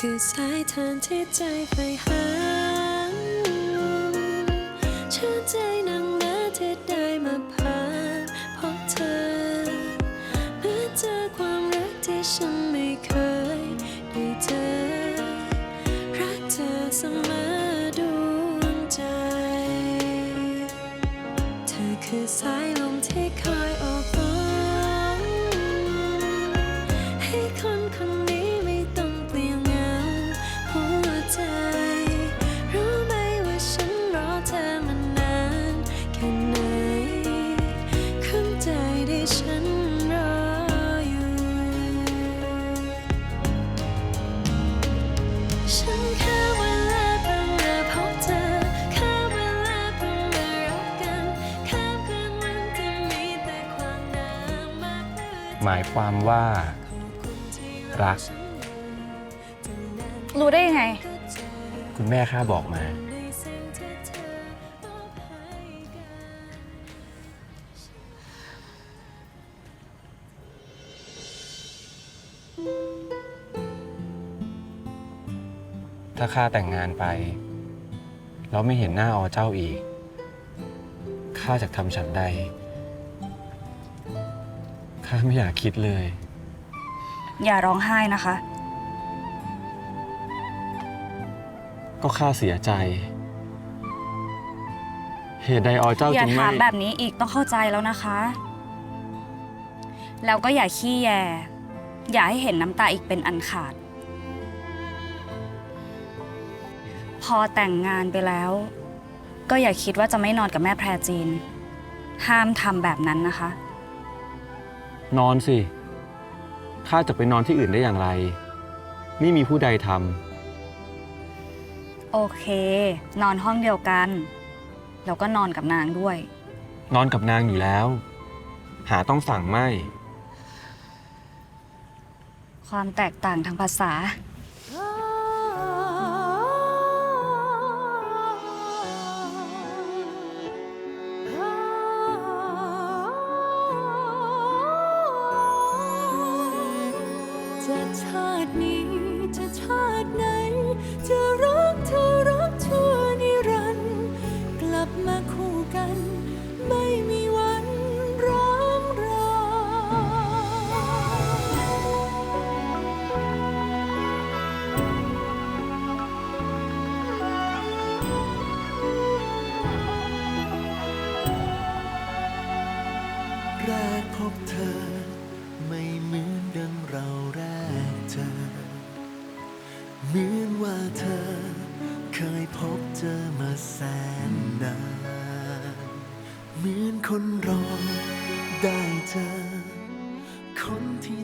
คือสายทานที่ใจไปหาชื่นใจนังนะที่ได้มาผ่านพบเธอเมื่อเจอความรักที่ฉันไม่เคยได้เจอ รักเธอเสมอดวงใจ เธอคือสาย ค่ไหนข้างใจที่ฉันรออยู่ ฉันแค่เวลาเพิ่งมาพบเธอแค่เวลาเพิ่งมารักกันข้ามคืนวันที่มีแต่ความหนาวมากเพื่อ หมายความว่าขอบคุณที่รักฉันอยู่ตั้งนานรู้ได้ยังไงก็เจอคุณแม่ข้าบอกมา ถ้าข้าแต่งงานไปแล้วไม่เห็นหน้าอเจ้าอีก ข้าจะทำฉันใด ข้าไม่อยากคิดเลย อย่าร้องไห้นะคะ ก็ข้าเสียใจ เหตุใดอเจ้าอย่าจึงถาไม่ มแบบนี้อีกต้องเข้าใจแล้วนะคะ แล้วก็อย่าขี้แย อย่าให้เห็นน้ำตาอีกเป็นอันขาด พอแต่งงานไปแล้ว ก็อย่าคิดว่าจะไม่นอนกับแม่แพรจีน ห้ามทำแบบนั้นนะคะ นอนสิ ข้าจะไปนอนที่อื่นได้อย่างไร ไม่มีผู้ใดทโอเค นอนห้องเดียวกัน แล้วก็นอนกับนางด้วยำนอนกับนางอยู่แล้ว หาต้องสั่งไม่ ความแตกต่างทางภาษา จะชาตินี้ จะชาติไหน จะรักเธอรักชั่วนิรันดร์กลับมาคู่กัน ไม่มีวันร้างราแรกพบเธอ ไม่เหมือนดังเราแรกเจอ เหมือนว่าเธอ เคยพบเจอมาแสนนาน เหมือนคนรอได้เจอ คนที่